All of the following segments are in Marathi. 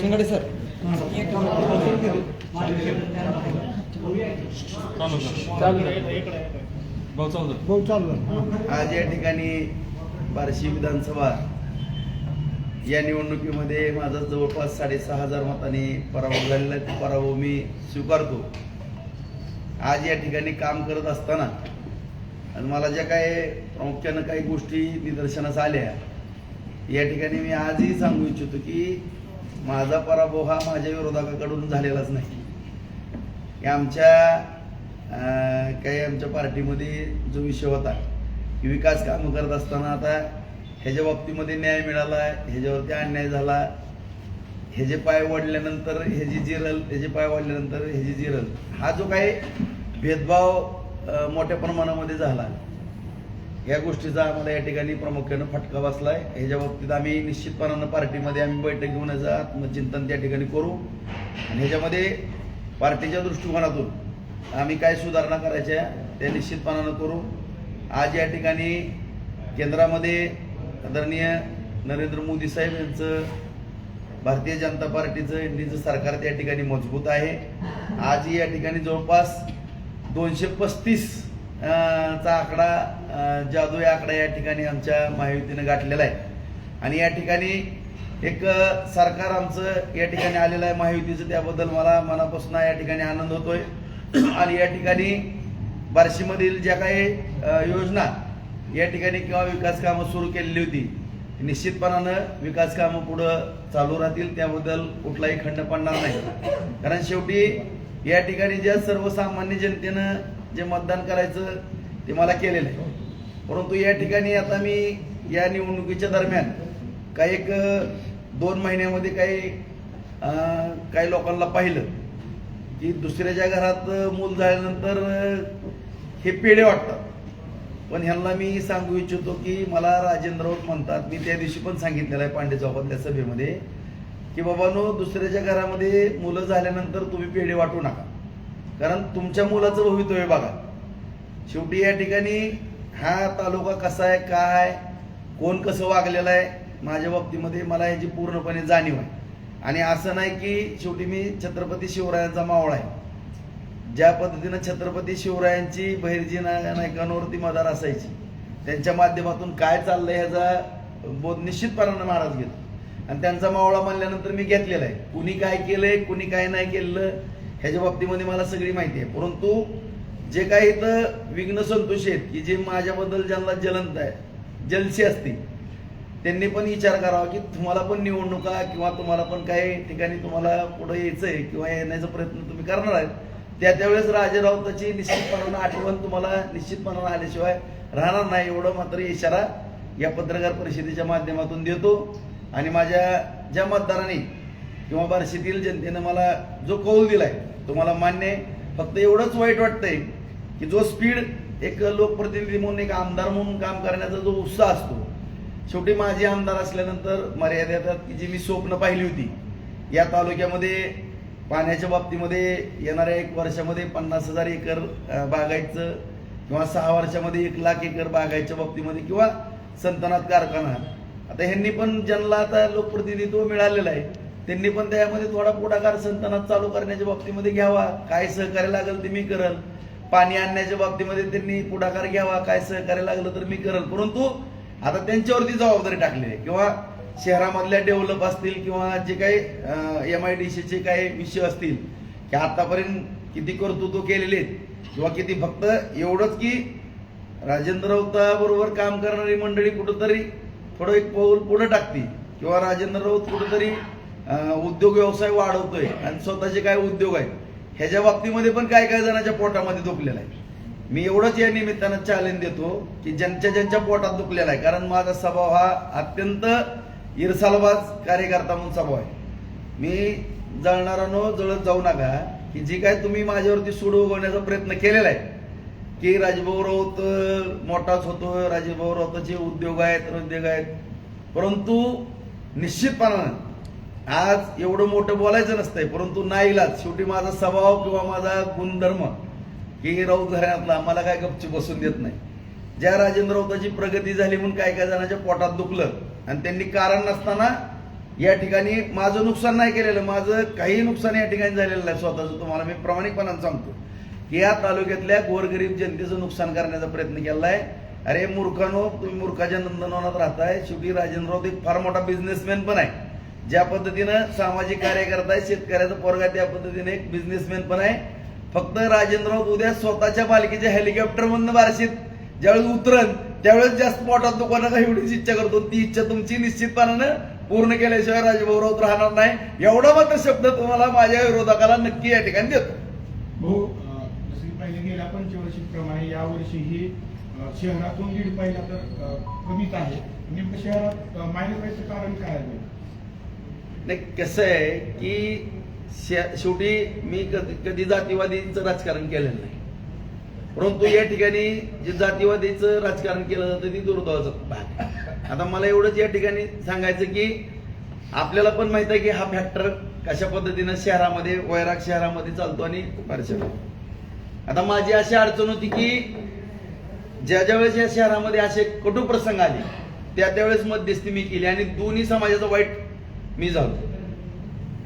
शिंगाडे सर. आज या ठिकाणी बार्शी विधानसभा या निवडणुकीमध्ये माझा जवळपास साडेसहा हजार मतांनी पराभव झालेला आहे. तो पराभव मी स्वीकारतो. आज या ठिकाणी काम करत असताना आणि मला ज्या काय प्रामुख्यानं काही गोष्टी निदर्शनास आल्या या ठिकाणी मी आजही सांगू इच्छितो की माझा पराभव हा माझ्या विरोधकाकडून झालेलाच नाही. आमच्या काही आमच्या पार्टीमध्ये जो विषय होता की विकास कामं करत असताना आता ह्याच्या बाबतीमध्ये न्याय मिळाला ह्याच्यावरती अन्याय झाला. ह्याचे पाय वाढल्यानंतर ह्याची जिरल ह्याचे पाय वाढल्यानंतर ह्याची जिरल. हा जो काही भेदभाव मोठ्या प्रमाणामध्ये झाला. या गोष्टीचा आम्हाला या ठिकाणी प्रामुख्यानं फटका बसलाय. ह्याच्या बाबतीत आम्ही निश्चितपणानं पार्टीमध्ये आम्ही बैठक घेऊन याचं आत्मचिंतन त्या ठिकाणी करू. आणि ह्याच्यामध्ये पार्टीच्या दृष्टिकोनातून आम्ही काय सुधारणा करायच्या त्या निश्चितपणानं करू. आज या ठिकाणी केंद्रामध्ये आदरणीय नरेंद्र मोदी साहेब यांचं भारतीय जनता पार्टीचं इंडियनचं सरकार त्या ठिकाणी मजबूत आहे. आज या ठिकाणी जवळपास दोनशे पस्तीस चा आकडा जादू आकडा या ठिकाणी आमच्या महायुतीनं गाठलेला आहे. आणि या ठिकाणी एक सरकार आमचं या ठिकाणी आलेलं आहे महायुतीचं त्याबद्दल मला मनापासून या ठिकाणी आनंद होतोय. आणि या ठिकाणी बार्शीमधील ज्या काही योजना या ठिकाणी किंवा विकास कामं सुरू केलेली होती निश्चितपणानं विकास कामं पुढं चालू राहतील त्याबद्दल कुठलाही खंड पडणार नाही. कारण शेवटी या ठिकाणी ज्या सर्वसामान्य जनतेनं जे मतदान करायचं ते मला केलेलं आहे. परंतु या ठिकाणी आता मी या निवडणुकीच्या दरम्यान काही एक दोन महिन्यामध्ये काही काही लोकांना पाहिलं की दुसऱ्याच्या घरात मूल झाल्यानंतर हे पेढे वाटतात. पण ह्यांना मी सांगू इच्छितो की मला राजेंद्र राऊत म्हणतात मी त्या दिवशी पण सांगितलेलं आहे पांडे चौकातल्या सभेमध्ये की बाबानो दुसऱ्याच्या घरामध्ये मुलं झाल्यानंतर तुम्ही पेढे वाटू नका. कारण तुमच्या मुलाचं भवितव्य बघा. शेवटी या ठिकाणी हा तालुका कसा आहे काय कोण कसं वागलेलं आहे माझ्या बाबतीमध्ये मला याची पूर्णपणे जाणीव आहे. आणि असं नाही की शेवटी मी छत्रपती शिवरायांचा मावळा आहे. ज्या पद्धतीनं छत्रपती शिवरायांची बहिर्जी नायकांवरती मदार असायची त्यांच्या माध्यमातून काय चाललंय ह्याचा बोध निश्चितपणानं महाराज घेतो. आणि त्यांचा मावळा म्हणल्यानंतर मी घेतलेला आहे. कुणी काय केलंय कुणी काय नाही केलं ह्याच्या बाबतीमध्ये मला सगळी माहिती आहे. परंतु जे काही इथं विघ्न संतोष आहेत की जे माझ्याबद्दल ज्यांना जलंत आहे जलसी असते त्यांनी पण विचार करावा की तुम्हाला पण निवडणुका किंवा तुम्हाला पण काही ठिकाणी तुम्हाला पुढे आहे किंवा येण्याचा प्रयत्न तुम्ही करणार आहेत त्या त्यावेळेस राजेरावताची निश्चितपणानं आठवण तुम्हाला निश्चितपणानं आल्याशिवाय राहणार नाही. एवढं मात्र इशारा या पत्रकार परिषदेच्या माध्यमातून देतो. आणि माझ्या ज्या मतदारांनी किंवा बार्शीतील जनतेनं मला जो कौल दिलाय तुम्हाला मान्य आहे. फक्त एवढंच वाईट वाटतंय की जो स्पीड एक लोकप्रतिनिधी म्हणून एक आमदार म्हणून काम करण्याचा जो उत्साह असतो शेवटी माझे आमदार असल्यानंतर मर्यादेतात की जी मी स्वप्न पाहिली होती. या तालुक्यामध्ये पाण्याच्या बाबतीमध्ये येणाऱ्या एक वर्षामध्ये पन्नास हजार एकर बागायचं किंवा सहा वर्षामध्ये एक लाख एकर बागायच्या बाबतीमध्ये किंवा संतनात कारखाना. आता ह्यांनी पण ज्यांना आता लोकप्रतिनिधित्व मिळालेलं आहे त्यांनी पण त्यामध्ये थोडा पुढाकार संतनात चालू करण्याच्या बाबतीमध्ये घ्यावा. काय सहकार्य लागेल ते मी करल. पाणी आणण्याच्या बाबतीमध्ये त्यांनी पुढाकार घ्यावा. काय सहकार्य लागलं तर मी करल. परंतु आता त्यांच्यावरती जबाबदारी टाकली आहे. किंवा शहरामधल्या डेव्हलप असतील किंवा जे काही एम आय डी सीचे काही विषय असतील की आतापर्यंत किती कर्तृत्व केलेले आहेत किंवा किती फक्त एवढंच की राजेंद्र राऊताबरोबर काम करणारी मंडळी कुठंतरी थोडं एक पाऊल पुढे टाकते किंवा राजेंद्र राऊत कुठंतरी उद्योग व्यवसाय वाढवतोय आणि स्वतःचे काय उद्योग आहेत ह्याच्या बाबतीमध्ये पण काय काय जणांच्या पोटामध्ये दुखलेला आहे. मी एवढंच या निमित्तानं चॅलेंज देतो की ज्यांच्या ज्यांच्या पोटात दुखलेला आहे कारण माझा स्वभाव हा अत्यंत इरसालबाज कार्यकर्ता म्हणून स्वभाव आहे. मी जळणारानो जळत जाऊ नका की जी काय तुम्ही माझ्यावरती सूड उगवण्याचा प्रयत्न केलेला आहे की राजभाऊ राऊत मोठाच होतो राजभाऊ राऊताचे उद्योग आहेत उद्योग आहेत. परंतु निश्चितपणानं आज एवढं मोठं बोलायचं नसतंय परंतु नाईलाज शेवटी माझा स्वभाव किंवा माझा गुणधर्म की राऊत घराण्यातला मला काय गपची बसून देत नाही. ज्या राजेंद्र राऊताची प्रगती झाली म्हणून काही काही जणांच्या पोटात दुखलं आणि त्यांनी कारण नसताना या ठिकाणी माझं नुकसान नाही केलेलं माझं काही नुकसान या ठिकाणी झालेलं नाही स्वतःचं. तुम्हाला मी प्रामाणिकपणानं सांगतो की या तालुक्यातल्या गोरगरीब जनतेचं नुकसान करण्याचा प्रयत्न केला आहे अरे मूर्खानो तुम्ही मूर्खाच्या नंदनवनात राहताय. शेवटी राजेंद्र राऊत एक फार मोठा बिझनेसमॅन पण आहे. ज्या पद्धतीनं सामाजिक कार्य करताय शेतकऱ्याचा पोरगा त्या पद्धतीने एक बिझनेसमॅन पण आहे. फक्त राजेंद्रराव उद्या स्वतःच्या मालकीच्या हेलिकॉप्टर मधनं बारशीत ज्यावेळेस उतरन त्यावेळेस जास्त पोटात दुकानाचा एवढीच इच्छा करतो. ती इच्छा तुमची निश्चितपणानं पूर्ण केल्याशिवाय राजभाऊ राऊत राहणार नाही. एवढा मात्र शब्द तुम्हाला माझ्या विरोधकाला नक्की या ठिकाणी देतो. भाऊ अं, जसं की गेल्या पंचवर्षीप्रमाणे यावर्षीही शहरातून लीड पाहिला तर कमीच आहे. नेमकं शहरात मायनस व्हायचं कारण काय आहे? नाही कसं आहे की शेवटी मी कधी कधी जातीवादीचं राजकारण केलेलं नाही. परंतु या ठिकाणी जे जातीवादीचं राजकारण केलं जातं ती दुर्दैवाचा भाग आता मला एवढंच या ठिकाणी सांगायचं की आपल्याला पण माहीत आहे की हा फॅक्टर कशा पद्धतीनं शहरामध्ये वैराग शहरामध्ये चालतो आणि परिसरात आता माझी अशी अडचण होती की ज्या ज्या वेळेस या शहरामध्ये असे कटू प्रसंग आले त्या त्यावेळेस मध्यस्थी मी केली आणि दोन्ही समाजाचं वाईट मी झालो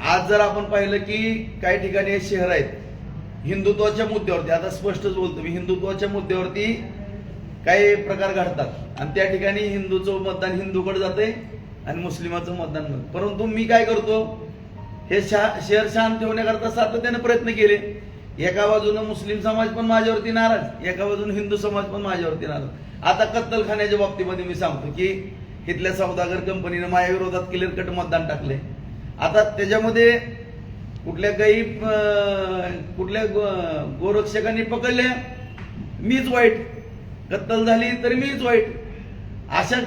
आज जर आपण पाहिलं की काही ठिकाणी हे शहर आहेत हिंदुत्वाच्या मुद्द्यावरती आता स्पष्टच बोलतो मी हिंदुत्वाच्या मुद्द्यावरती काही प्रकार घडतात. आणि त्या ठिकाणी हिंदूचं मतदान हिंदूकडे जाते आणि मुस्लिमाचं मतदान परंतु मी काय करतो हे शा- शहर शांत ठेवण्याकरता सातत्याने प्रयत्न केले. एका बाजूनं मुस्लिम समाज पण माझ्यावरती नाराज एका बाजून हिंदू समाज पण माझ्यावरती नाराज. आता कत्तलखान्याच्या बाबतीमध्ये मी सांगतो की इथल्या सौदागर कंपनीनं माझ्या विरोधात क्लिअर कट मतदान टाकले आता त्याच्यामध्ये कुठल्या काही कुठल्या गो- गोरक्षकांनी पकडल्या मीच वाईट. कत्तल झाली तर मीच वाईट. अशा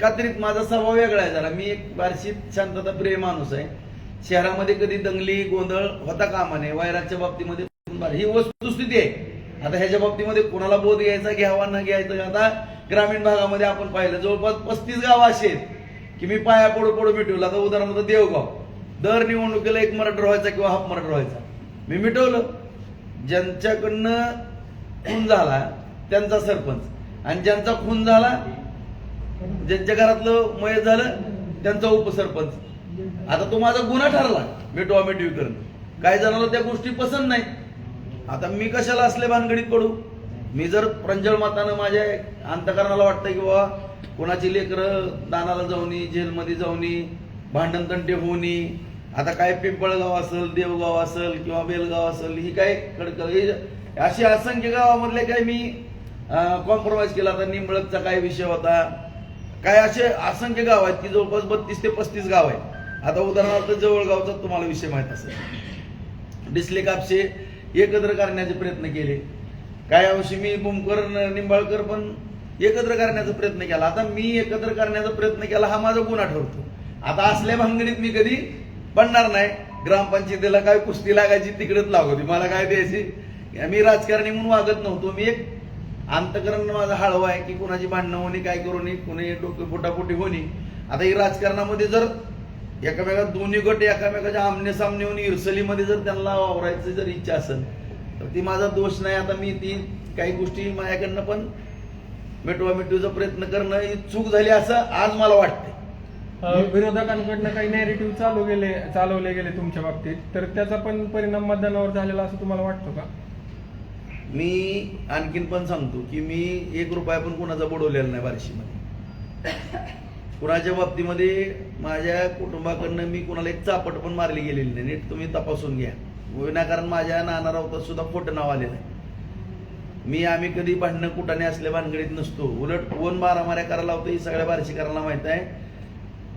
कात्रीत माझा स्वभाव वेगळा आहे जरा. मी एक वार्षिक शांतता प्रिय माणूस आहे. शहरामध्ये कधी दंगली गोंधळ होता कामा नये वैराच्या बाबतीमध्ये ही वस्तुस्थिती आहे. आता ह्याच्या बाबतीमध्ये कोणाला बोध घ्यायचा घ्यावा न घ्यायचा? आता ग्रामीण भागामध्ये आपण पाहिलं जवळपास पस्तीस गाव असे आहेत की मी पाया पडू पडू मिटवलं. आता उदाहरणार्थ देवगाव. दर निवडणुकीला एक मराठा व्हायचा किंवा हाफ मराठा व्हायचा. मी मिटवलं. ज्यांच्याकडनं खून झाला त्यांचा सरपंच. आणि ज्यांचा खून झाला ज्यांच्या घरातलं मयत झालं त्यांचा उपसरपंच. आता तो माझा गुन्हा ठरला मिटवा मिटवी करणं. काही जणांना त्या गोष्टी पसंत नाही. आता मी कशाला असले भानगडीत पडू? मी जर प्रंजळ मतानं माझ्या अंतकरणाला वाटतं की बाबा कोणाची लेकरं दानाला जाऊनी जेलमध्ये जाऊनी भांडण तंटे होऊनी आता काय पिंपळगाव असेल देवगाव असेल किंवा बेलगाव असेल ही काय कडकड हे अशी असंख्य गावामधले काय मी कॉम्प्रोमाइज केला. आता निंबळकचा काय विषय होता? काय असे असंख्य गाव आहेत की जवळपास बत्तीस ते पस्तीस गाव आहेत. आता उदाहरणार्थ जवळगावचा तुम्हाला विषय माहीत असेल. डिस्ले कापसे एकत्र करण्याचे प्रयत्न केले. काही अंशी मी बुमकर न- निंबाळकर पण एकत्र करण्याचा प्रयत्न केला. आता मी एकत्र करण्याचा प्रयत्न केला हा माझा गुन्हा ठरतो. आता असल्या भानगडीत मी कधी पडणार नाही. ग्रामपंचायतीला काय कुस्ती लागायची तिकडेच लागवती मला काय द्यायची? मी राजकारणी म्हणून वागत नव्हतो. मी एक अंतकरण माझा हळवा आहे की कुणाची भांडणं होणी काय करू नये कुणी डोके पोटापोटी होणी. आता ही राजकारणामध्ये जर एकामेकात दोन्ही गट एकामेकाच्या आमने सामने होऊन इरसलीमध्ये जर त्यांना वावरायची जर इच्छा असेल तर ती माझा दोष नाही आता मी ती काही गोष्टी माझ्याकडनं पण मिटवा मिटवीचा प्रयत्न करणं ही चूक झाली असं आज मला वाटतंय. अ, विरोधकांकडनं काही नॅरेटिव्ह चालू गेले चालवले गेले तुमच्या बाबतीत तर त्याचा पण परिणाम मतदानावर झालेला असं तुम्हाला वाटतं का? मी आणखीन पण सांगतो की मी एक रुपया पण कुणाचा बुडवलेला नाही बार्शीमध्ये. कुणाच्या बाबतीमध्ये माझ्या कुटुंबाकडनं मी कुणाला एक चापट पण मारली गेलेली नाही नीट तुम्ही तपासून घ्या. विनाकारण माझ्या नाना राऊतात सुद्धा खोटं नाव आलेलं आहे. मी आम्ही कधी भांडणं कुटाने असल्या भानगडीत नसतो. उलट कोण मारामाऱ्या करायला होतं ही सगळ्या बार्शीकरांना माहीत आहे.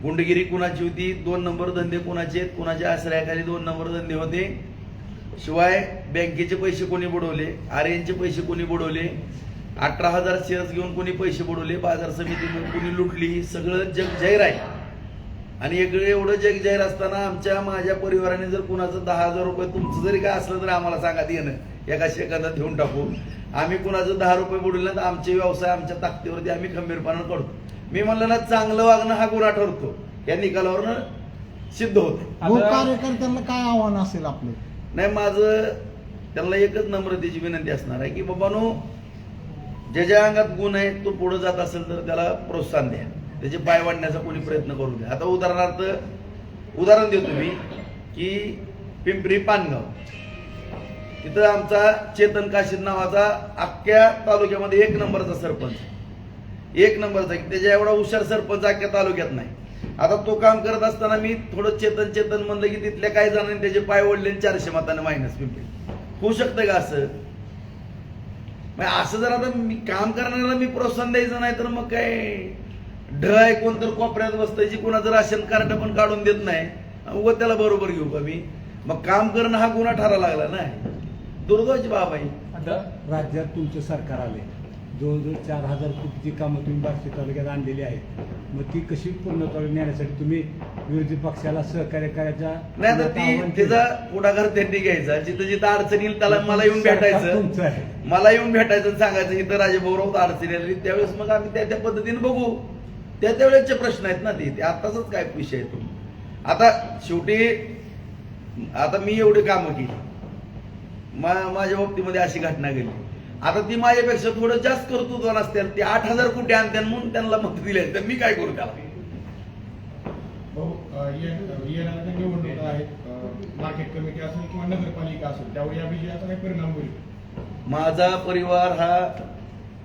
गुंडगिरी कुणाची होती? दोन नंबर धंदे कुणाचे आहेत? कुणाच्या आश्रयाखाली दोन नंबर धंदे होते? शिवाय बँकेचे पैसे कोणी बुडवले? आर्यनचे पैसे कोणी बुडवले? अठरा हजार शेअर्स घेऊन कोणी पैसे बुडवले? बाजार समितीतून कोणी लुटली? सगळं जग जाहीर आहे. आणि एकडे एवढं जग जाहीर असताना आमच्या माझ्या परिवाराने जर कुणाचं दहा हजार रुपये तुमचं जरी काय असलं तर आम्हाला सांगा येणं एका सेकंदात घेऊन टाकू. आम्ही कुणाचं दहा रुपये बुडवलं तर आमचे व्यवसाय आमच्या ताकदीवरती आम्ही खंबीरपणा करतो. मी म्हणलं ना चांगलं वागणं हा गुन्हा ठरतो. या निकालावरनं सिद्ध होतं. कार्यकर्त्यांना काय आव्हान असेल आपलं? नाही माझं त्यांना एकच नम्रतेची विनंती असणार आहे की बाबानो ज्याच्या अंगात गुण आहे तो पुढे जात असेल तर त्याला प्रोत्साहन द्या. त्याचे पाय वाढण्याचा कोणी प्रयत्न करू द्या आता उदाहरणार्थ उदाहरण देतो मी की पिंपरी पानगाव. तिथं आमचा चेतन काशीद नावाचा अख्ख्या तालुक्यामध्ये एक नंबरचा सरपंच एक नंबरचा की त्याच्या एवढा हुशार सरपंच अख्ख्या तालुक्यात नाही. आता तो काम करत असताना मी थोडं चेतन चेतन म्हणलं की तिथल्या काही जणांनी त्याचे पाय ओढले आणि चारशे मताने मायनस पिंपरी. होऊ शकतं का असं? मग असं जर आता मी काम करणाऱ्याला मी प्रोत्साहन द्यायचं नाही तर मग काय? ढ आहे कोणतर कोपऱ्यात बसतंय जी कोणाचं राशन कार्ड पण काढून देत नाही. व त्याला बरोबर घेऊ का मी? मग काम करणं हा गुन्हा ठरा लागला नाही दुर्दैवाची बाब आहे. आता राज्यात तुमचं सरकार आले जवळजवळ चार हजार कोटीची कामं तुम्ही बार्शी तालुक्यात आणलेली आहेत. मग ती कशी पूर्णत्वाला नेण्यासाठी तुम्ही विरोधी पक्षाला सहकार्य करायच्या नाही आता ती त्याचा पुढाकार त्यांनी घ्यायचा. जिथं जिथं अडचण येईल त्याला मला येऊन भेटायचं. मला येऊन भेटायचं सांगायचं इथं राजेभाऊराव अडचणी आली त्यावेळेस मग आम्ही त्या त्या पद्धतीने बघू. त्या त्यावेळेसचे प्रश्न आहेत ना ते. आताच काय विषय आहे तो. आता शेवटी आता मी एवढी कामं केली. मा- माझ्या बाबतीमध्ये अशी घटना घडली. आता ती माझ्यापेक्षा थोडं जास्त कर्तृत्व नसतील ते आठ हजार कोटी आणत्यान म्हणून त्यांना मत दिले तर मी काय करू त्याला? भाऊ अ, ये- येणाऱ्या ज्या निवडणुका आहेत. मार्केट कमिटी असेल किंवा नगरपालिका असेल त्यावर या विजयाचा काही परिणाम होईल? माझा परिवार हा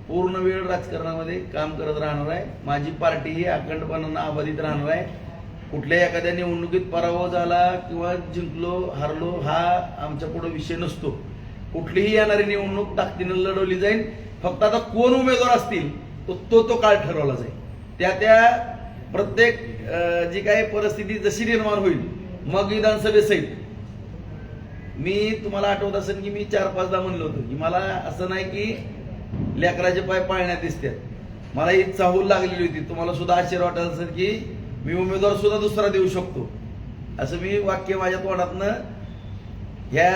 पूर्ण वेळ राजकारणामध्ये काम करत राहणार आहे. माझी पार्टी ही अखंडपणानं अबाधित राहणार आहे. कुठल्याही एखाद्या निवडणुकीत पराभव झाला किंवा जिंकलो हारलो हा आमच्या पुढे विषय नसतो. कुठलीही येणारी निवडणूक ताकदीनं लढवली जाईल. फक्त आता कोण उमेदवार असतील तो तो तो काळ ठरवला जाईल. त्या त्या प्रत्येक जी काही परिस्थिती जशी निर्माण होईल मग विधानसभेसहित मी तुम्हाला आठवत असेल की मी चार पाचदा म्हणलो होतो की मला असं नाही की लेकराचे पाय पाळण्यात दिसतात. मला ही चाहूल लागलेली होती. तुम्हाला सुद्धा आश्चर्य वाटत असेल की मी उमेदवार सुद्धा दुसरा देऊ शकतो. असं मी वाक्य माझ्या तोंडातनं ह्या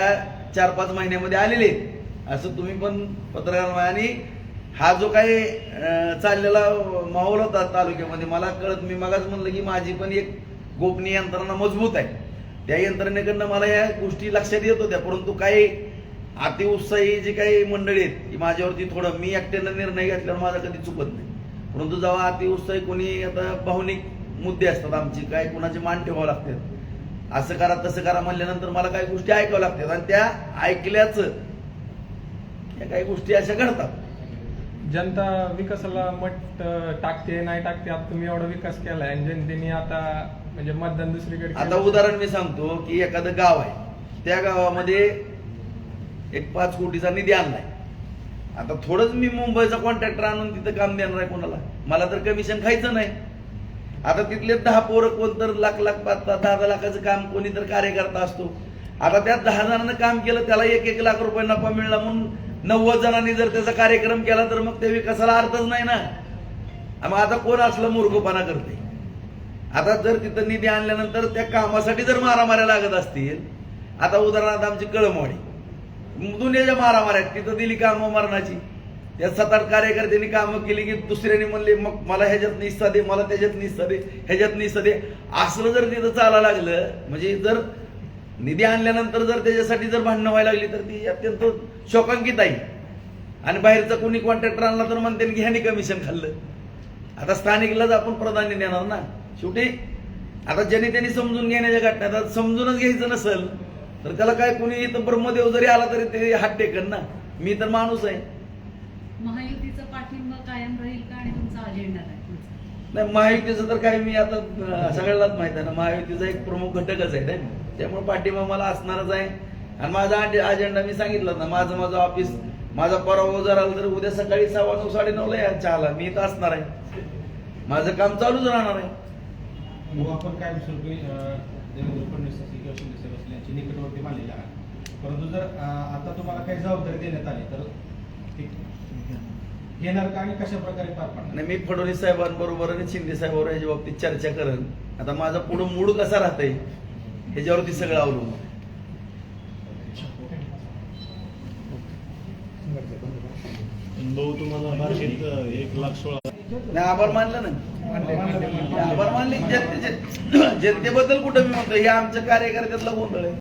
चार पाच महिन्यामध्ये आलेले आहेत. असं तुम्ही पण पत्रकार आणि हा जो काही चाललेला माहोल होता तालुक्यामध्ये मला कळत मी मगाच म्हणलं की माझी पण एक गोपनीय यंत्रणा मजबूत आहे. त्या यंत्रणेकडनं मला या गोष्टी लक्षात येत होत्या. परंतु काही अतिउत्साही जी काही मंडळी आहेत की माझ्यावरती थोडं मी एकट्यानं निर्णय घेतल्यावर माझा कधी चुकत नाही. परंतु जेव्हा अतिउत्साही कोणी आता भावनिक मुद्दे असतात आमची काय कोणाचे मान ठेवावं लागतात असं करा तसं करा म्हणल्यानंतर मला काही गोष्टी ऐकाव्या लागतात आणि त्या ऐकल्याच या काही गोष्टी अशा घडतात. जनता विकासाला मत टाकते नाही टाकते आता तुम्ही एवढा विकास केलाय आणि जनतेने आता म्हणजे मतदान दुसरीकडे आता. उदाहरण मी सांगतो की एखादं गाव आहे. त्या गावामध्ये एक पाच कोटीचा निधी आणलाय. आता थोडंच मी मुंबईचा कॉन्ट्रॅक्टर आणून तिथं काम देणार आहे कोणाला? मला तर कमिशन खायचं नाही. आता तिथले दहा पोरं कोण तर लाख लाख पाच पाच दहा दहा लाखाचं काम कोणी तर कार्यकर्ता असतो. आता त्या दहा जणांना काम केलं त्याला एक एक लाख रुपये नफा मिळला म्हणून नव्वद जणांनी जर त्याचा कार्यक्रम केला तर मग त्या विकासाला अर्थच नाही ना. मग आता कोण असलं मूर्खपणा करते आता जर तिथं निधी आणल्यानंतर त्या कामासाठी जर मारामाऱ्या लागत असतील आता उदाहरणार्थ आमची कळमवाडी. दुनियाच्या मारामार आहेत तिथं दिली कामं मरणाची. त्या सात आठ कार्यकर्त्यांनी कामं केली की दुसऱ्याने म्हणले मग मला ह्याच्यात निस्सा दे मला त्याच्यात निस्सा दे ह्याच्यात निस्सा दे. असलं जर तिथं चालायला लागलं म्हणजे जर निधी आणल्यानंतर जर त्याच्यासाठी जर भांडणं व्हायला लागली तर ती अत्यंत शोकांकित आहे. आणि बाहेरचा कोणी कॉन्ट्रॅक्टर आणला तर म्हणते की ह्याने कमिशन खाल्लं. आता स्थानिकलाच आपण प्राधान्य देणार ना. शेवटी आता ज्यांनी त्यांनी समजून घेण्याच्या घटना आता समजूनच घ्यायचं नसेल तर त्याला काय कोणी इथं ब्रह्मदेव जरी आला तरी ते हात टेकन ना. मी तर माणूस आहे. महायुतीचा पाठिंबा कायम राहील का आणि तुमचा अजेंडा काय? नाही महायुतीचं तर काय मी आता सगळ्यालाच माहीत आहे ना. महायुतीचा एक प्रमुख घटकच आहे नाही? त्यामुळे पाठिंबा मला असणारच आहे. आणि माझा अजे- अजेंडा मी सांगितलं ना माझं माझं ऑफिस माझा पराभव जर आला तर उद्या सकाळी सव्वा नऊ साडे नऊला या चहाला. मी इथं असणार आहे. माझं काम चालूच राहणार आहे. आपण काय निकटवर्ती मानलेली आहे. परंतु जर आता तुम्हाला काही जबाबदारी देण्यात आली तर घेणार का आणि कशा प्रकारे पार पाडणार? मी फडणवीस साहेबांबरोबर आणि शिंदे साहेबांवर याच्या बाबतीत चर्चा करेन. आता माझा पुढं मूड कसा राहतंय ह्याच्यावरती सगळं अवलंबून. भाऊ तुम्हाला मार्केट एक लाख सोळा नाही आभार मानलं ना? आभार मानले जनते जनतेबद्दल कुठं मी म्हणतो हे आमच्या कार्यकर्त्यातला गोंधळ आहे.